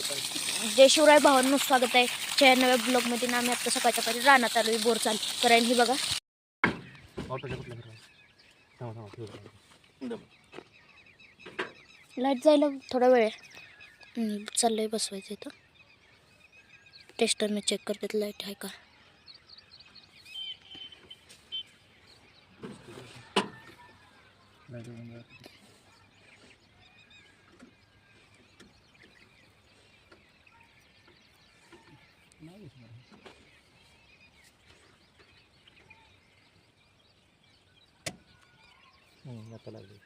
जय शिवराय भावांनो स्वागत आहे. च्या नव्या ब्लॉगमध्ये आम्ही आता सकाळच्या पाहिजे रानात आलो बोर चाल करायला ही बघा. लाइट जायला थोडा वेळ आहे. चाललंय बसवायचं इथं. टेस्टरने चेक करतात लाइट आहे का? लाइट आता लागली.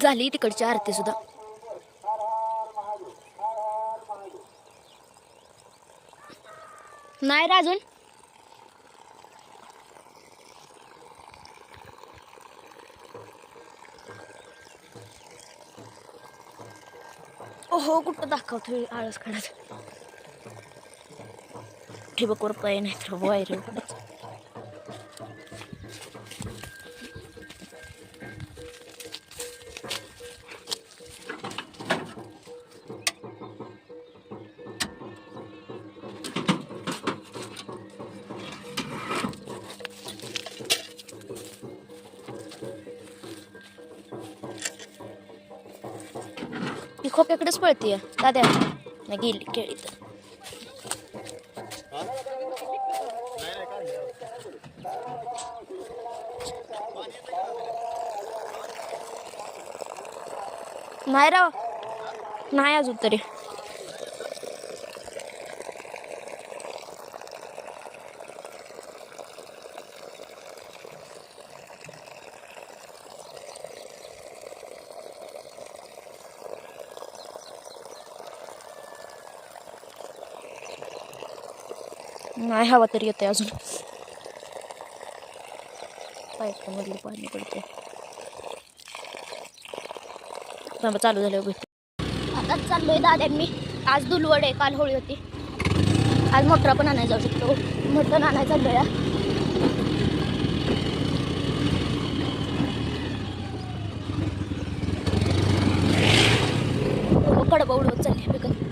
झाली तिकडची आरती सुद्धा. नाही रे अजून? हो कुठं दाखवतो आळस काढत. ठिबकवर पाय नाही तर वायर ही खोक्याकडेच पळतीय. दाद्या नाही गेली केळी तर नाही राव. नाही अजून तरी. नाही हवा तरी येते अजून. पाईपमधलं पाणी पडते थांबा चालू झालं आता चाललोय दाद्यांनी. आज दुलवड आहे काल होळी होती. आज मोटरा पण आणायला जाऊ शकतो. मोठं आणायला चाललोय हा. हो, कडबा उडवत चालली बिकत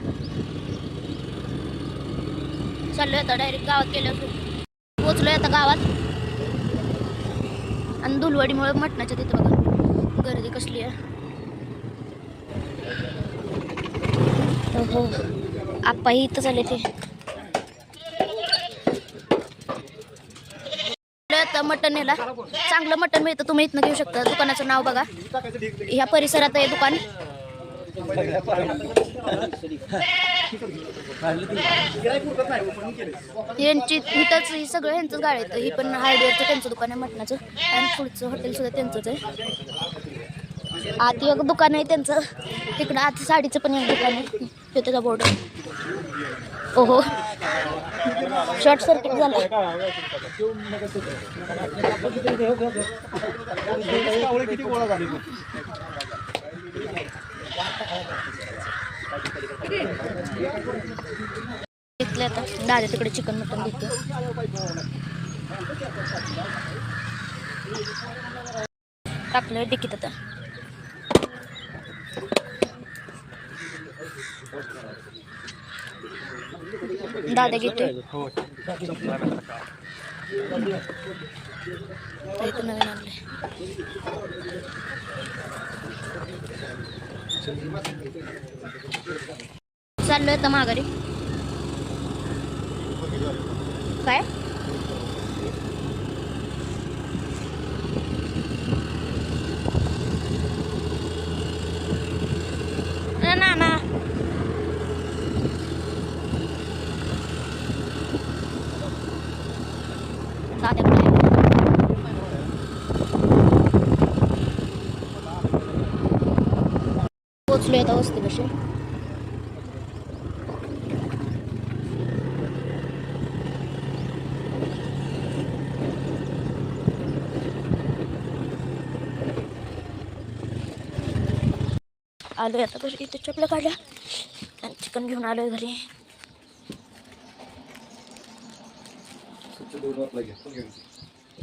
चाललोय आता डायरेक्ट गावात गेलो पोचलो आता गावात. आणि धुलवाडीमुळे मटणाच्या तिथं बघा गर्दी कसली आहे. हो आप्पा इथं झाले ते. मटन याला चांगलं मटन मिळतं तुम्ही इथनं घेऊ शकता. दुकानाचं नाव बघा. ह्या परिसरात आहे दुकान. यांची इथंच ही सगळं ह्यांचंच गाडी येतं ही पण हार्डवेअरचं त्यांचं दुकान आहे मटणाचं. आणि पुढचं हॉटेल सुद्धा त्यांचंच आहे. आत एक दुकान आहे त्यांचं. तिकडं आत साडीचं पण एक दुकान आहे. ते त्याचा बोर्ड ओहो. शॉर्ट सर्किट झालं. किती गोळा झाली? घेतलं आता. दादा तिकडे चिकन मटन घेतो टाकलं डिकीत आता. दादा घेतोय. तर इथं नवीन आणले चाललोय आता माघारी. काय? वस्ती कशी आलोय आता कशी इथे चपला आणि चिकन घेऊन आलोय घरी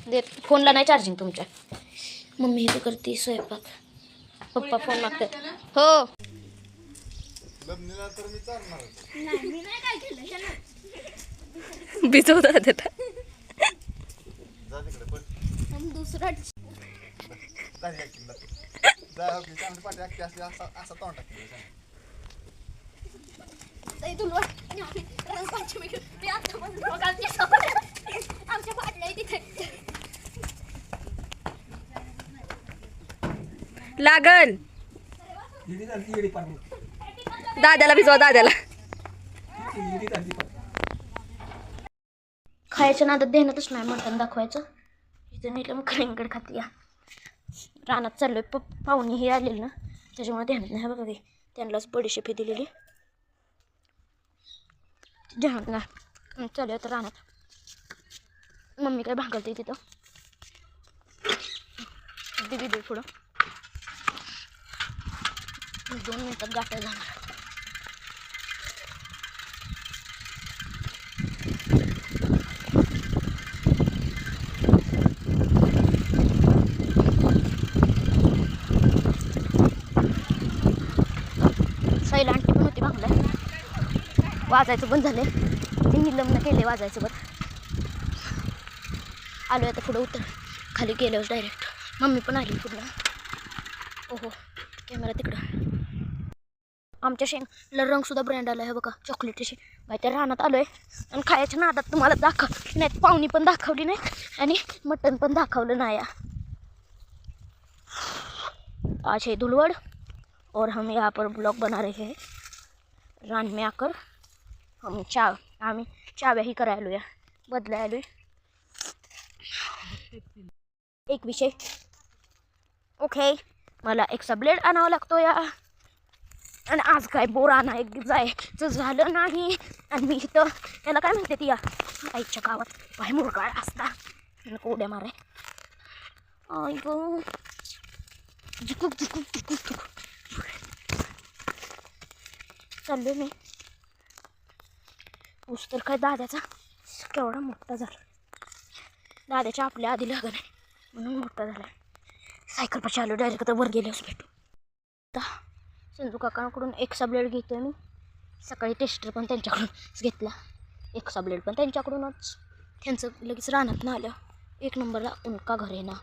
देत फोनला नाही चार्जिंग तुमच्या मम्मी इथे करते स्वयंपाक पप्पा फ़ोन मागतात हो. भिजवता देता दुसरा आमच्या पाडल्या तिथे. लागल दाद्याला भिजवा दाद्याला. खायच्या नादात देण्यातच नाही मटण दाखवायचं. इथं नेलं मग कलिंगड खाते या. रानात चाललोय प पाहुणे हे आलेली ना त्याच्यामुळे ध्यानात नाही बघा ते त्यांनाच बडीशेफी दिलेली. ध्यानात नाही. चालू आता रानात. मम्मी काय भांगलते तिथं? दिली दे पुढं. दोन मिनटात गाठा जाणार साईला आंटी पण होती बांगला वाजायचं बंद झाले तिने लग्न केले वाजायचं बरं आलो आता पुढं उतर. खाली गेल्यावर डायरेक्ट मम्मी पण आली पुढं ओहो कॅमेरा तिकडं. आमच्या शेंगला रंगसुद्धा ब्रँड आला आहे बघा चॉकलेटीशी बाहेर त्या रानात आलो आहे आणि खायच्या नादात तुम्हाला दाखव नाही पाहुणी पण दाखवली नाही. आणि मटण पण दाखवलं नाही. आज है धुलवड़. और हम यहाँ पर ब्लॉग बना रहे हैं. रान में आकर हम चा आम्ही चाव्या ही करायलो या बदलायलो एक विषय. ओके मला एक्सा ब्लेड आणावा लागतो या आणि आज काय बोरा नाही जायचं झालं नाही. आणि मी इथं त्याला काय म्हणते ती या? आईच्या गावात पाय मुरगाळ असता. कोड्या मारे. आई गो. झुकूक झुकूक झुकुक झुकुक. चाललो मी. ऊस तर काय दाद्याचा? केवढा मोठा झाला. दाद्याच्या आपल्या आधी लागण आहे. म्हणून मोठा झाला. सायकल पाशी आलो डायरेक्ट तर वर गेल्यावर भेटू. आता संजू काकांकडून एक्सा ब्लेड घेतो मी. सकाळी टेस्टर पण त्यांच्याकडूनच घेतला. एक्सा ब्लेड पण त्यांच्याकडूनच. त्यांचं लगेच रानात ना आलं. एक नंबरला उनका घर आहे ना.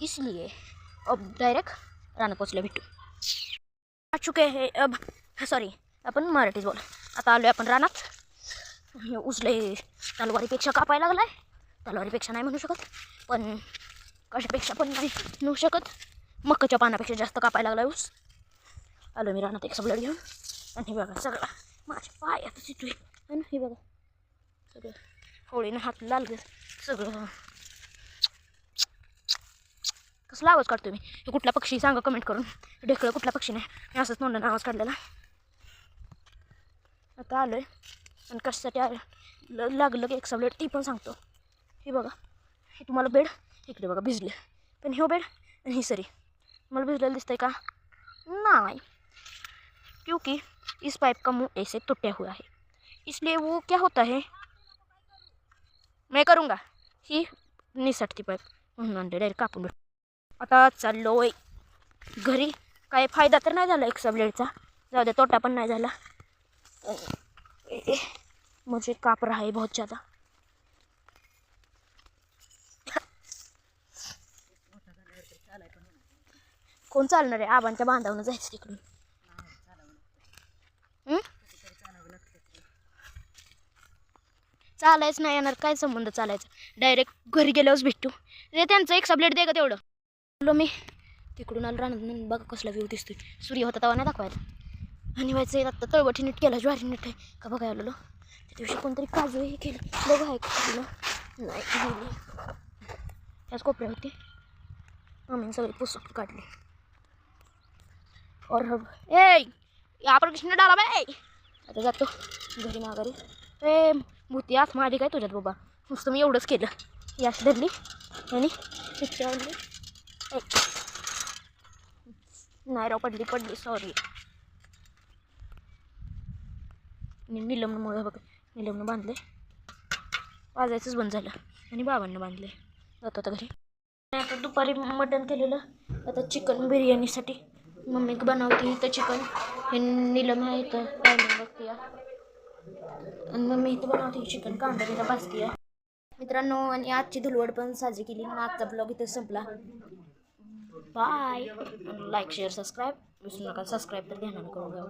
इसलिए अब डायरेक्ट रानात पोचलं भेटू आ चुके हे अब सॉरी आपण मराठीच बोल. आता आलो आपण रानात. हे उचले तलवारीपेक्षा कापायला लागलाय. तलवारीपेक्षा नाही म्हणू शकत. पण कशापेक्षा पण नाही म्हणू शकत. मक्काच्या पानापेक्षा जास्त कापायला लागलाय ऊस. आलो मी रानात एक सगळं घेऊन आणि हे बघा सगळं माझ्या पायात चितू आहे ना हे बघा सगळं होळीनं हात लाल सगळं कसला आवाज काढतो मी हे कुठला पक्षी सांगा कमेंट करून ढेकळं कुठला पक्षी नाही मी असंच तोंडाने आवाज काढलेला आता आलो आहे आणि कशासाठी आलं लागलं की एक सबलेट ती पण सांगतो हे बघा हे तुम्हाला बेड इकडे बघा भिजले पण हे बेड आणि ही सरी तुम्हाला भिजलेलं दिसतंय का नाही क्योंकि इस पाइप का मुंह ऐसे टूटा हुआ है। इसलिए वो क्या होता है? मैं करूँगा। ही निसटती पाईप म्हणून डायरेक्ट कापून आता चाललोय घरी काय फायदा तर नाही झाला एक्सा ब्लेडचा जाऊ द्या तोटा पण नाही झाला। म्हणजे ए, मुझे काप रहा है बहुत ज़्यादा। कोण चालणार आहे? आबांच्या बांधावून जायचं तिकडून। चालायच नाही येणार काय संबंध चालायचा? डायरेक्ट घरी गेल्यावरच भेटू ते त्यांचं एक सबलेट दे का तेवढं. बोललो मी. तिकडून आलो राहणार बघा कसला व्ह्यू दिसतोय. सूर्य होता तेव्हा नाही दाखवायला. आणि व्हायचं आता तळवटी नीट केला ज्वारी नीट आहे. का बघायला आलेलो? त्या दिवशी कोणतरी काजू हे केलं. बघा आहे का नाही गेली त्याच कोपऱ्या होती. आम्ही सगळी पुस्तक काढली. और ए आपण कृष्ण डाला बाय आता जातो. घरी माघारी. ए मोती आत मारली काय तुझ्यात बाबा? नुसतं मी एवढंच केलं. याच धरली. आणि पिक्चर नाही राव पडली पडली. सॉरी निलममुळे बघ निलमनं बांधले वाजायचंच बंद झालं. आणि बाबांना बांधले जात होता घरी. आता दुपारी मटण केलेलं. आता चिकन बिर्याणीसाठी. मम्मी बनवते इथं चिकन. हे निलम आहे इथं. बघते या. आणि मम्मी इथं बनवते चिकन कांदा भाजती. आहे मित्रांनो आणि आजची धुलवड पण साजरी केली. आणि आजचा ब्लॉग इथं संपला. बाय लाईक शेअर सबस्क्राईब विसरू नका. सबस्क्राईब तर ध्यानानं करून घ्या